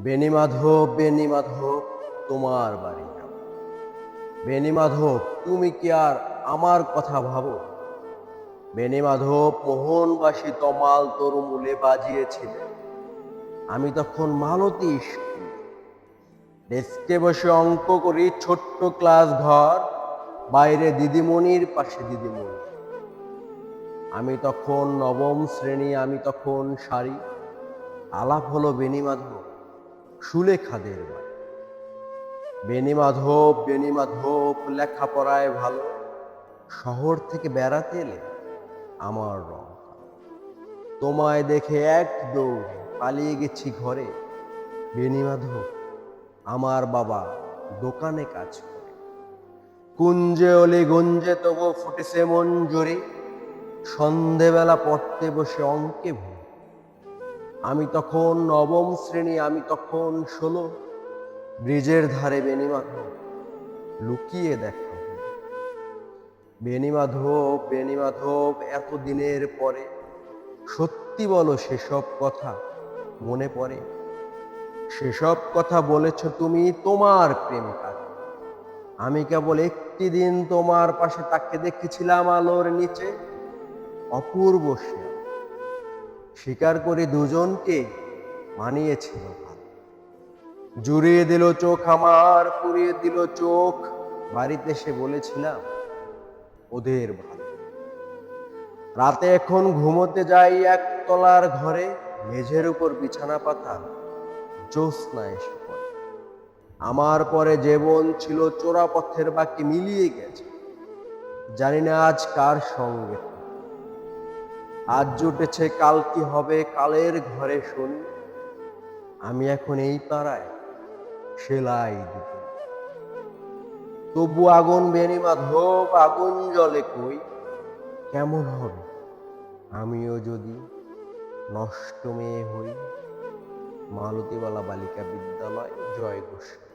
বেনি মাধব বেনি মাধব, তোমার বাড়ি যাব। বেনি মাধব, তুমি কি আর আমার কথা ভাবো? বেনি মাধব, মোহনবাসী তমাল তরুমূলে বাজিয়েছিলে। আমি তখন মালতী ডেস্কে বসে অঙ্ক করি, ছোট্ট ক্লাস ঘর, বাইরে দিদিমণির পাশে দিদিমণি। আমি তখন নবম শ্রেণি, আমি তখন শাড়ি আলাপ হলো বেনিমাধব সুলেখাদের বাড়ি বেনিমাধব বেনিমাধব লেখাপড়ায় ভালো। শহর থেকে বেড়াতে এলে আমার রং তোমায় দেখে এক দৌড়ে পালিয়ে গেছি ঘরে। বেনিমাধব আমার বাবা দোকানে কাজ করে। কুঞ্জে অলি গঞ্জে তবু ফুটেছে মন জোরে সন্ধেবেলা পড়তে বসে অঙ্কে ভুল আমি তখন নবম শ্রেণি, আমি তখন ষোলো। ব্রিজের ধারে বেনিমাধব লুকিয়ে দেখা। বেনিমাধব বেনিমাধব এত দিনের পরে। সত্যি বলো, সেসব কথা মনে পড়ে? সেসব কথা বলেছ তুমি তোমার প্রেম আমি কেবল একটি দিন তোমার পাশে তাকে দেখেছিলাম আলোর নিচে। অপূর্ব সে। স্বীকার করে দুজনকে মানিয়েছিল জুড়িয়ে দিল চোখ আমার, পুড়িয়ে দিল চোখ। বাড়িতে সে বলেছিলাম, ওদের ভালো। রাতে এখন ঘুমোতে যাই একতলার ঘরে, মেঝের উপর বিছানা পাতা, জ্যোৎস্না এসে আমার পরে জীবন ছিল চোরা পথের বাকি মিলিয়ে গেছে। জানি না আজ কার সঙ্গে। আজ জুটেছে কাল কি হবে? কালের ঘরে শুনি। আমি এখন এই পাড়ায় সেলাই দিতে। তবু আগুন বেনি মাধব আগুন জলে কই? কেমন হবে? আমিও যদি নষ্ট মেয়ে হই, মালতীবালা বালিকা বিদ্যালয় জয় গোস্বামী